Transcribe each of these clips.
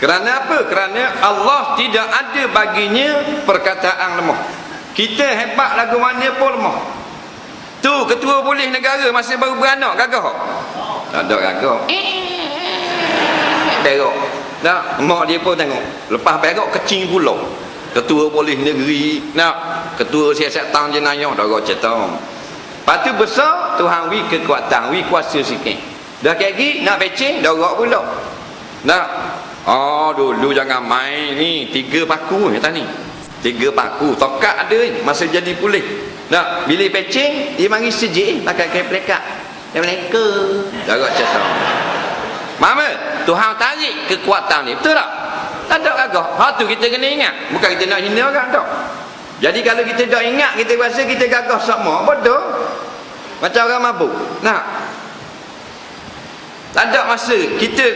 Kerana apa? Kerana Allah tidak ada baginya perkataan lemah. Kita hebat lagu mana pun lemah. Tu ketua polis negara masih baru beranak gagah. Tak ada gagah. Terok. Tak, mak dia pun tengok. Lepas perok kecing pula. Ketua polis negeri, nak ketua siasat tang jenayah dah gak cetong. Patu besar Tuhan wi kekuatan, wi kuasa sikit. Dah kaki nak becing dah gak pula. Nak Oh dulu jangan main ni. Tiga paku ni ni. Tiga paku. Tokat ada ni. Masa jadi pulih. Nak Bila pecing Dia mari sejik Pakai kain pelekat Assalamualaikum Jarak cakap Mama Tuhan tarik kekuatan ni. Betul tak? Tak ada gagah. Hal tu kita kena ingat. Bukan kita nak hina orang tak. Jadi kalau kita tak ingat Kita rasa kita gagah sama. Betul Macam orang mabuk. Nah tak ada masa kita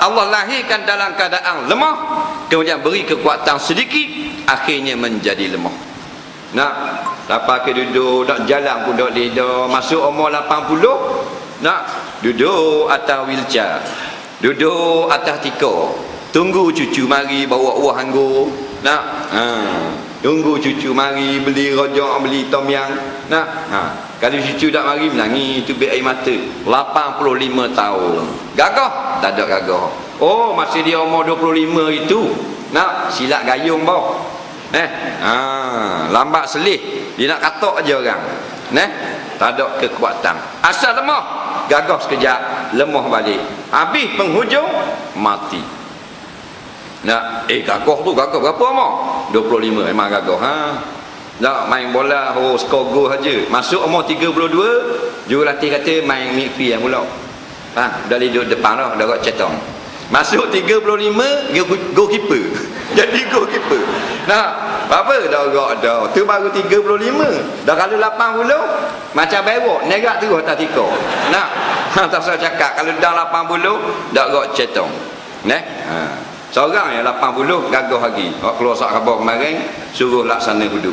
Allah lahirkan dalam keadaan lemah kemudian beri kekuatan sedikit akhirnya menjadi lemah nak dapat ke duduk nak jalan pun tak lidah masuk umur 80 nak duduk atas wheelchair duduk atas tika tunggu cucu mari bawa buah anggur nak ha. Tunggu cucu mari beli rojak beli tom yang nak. Ha. Kalau cucu tak mari menangis itu air mata. 85 tahun. Gagah? Tak ada gagah. Oh masih dia umur 25 itu. Nak silat gayung bau Eh ha, Lambat selih. Dia nak katok aja orang. Eh Tak ada kekuatan. Asal lemah. Gagah sekejap Lemah balik. Habis penghujung Mati. Nak Eh gagah tu gagah berapa umur? 25 memang gagah ha? Tak main bola oh skor gol saja. Masuk umur 32, jurulatih kata main midfield yang pula. Ha, dah duduk depan dah, dah kat cetong. Masuk 35, goalkeeper. Jadi goalkeeper. Nah, apa dah gak dah. Tu baru 35. Dah kalau 80, macam bewok, negak terus atas tika. Nah, tak usah cakap. Kalau dah 80, dah gak cetong. Neh? Ha. Seorang yang 80 gagah lagi. Hak keluar sak khabar kemarin suruh laksana hudu.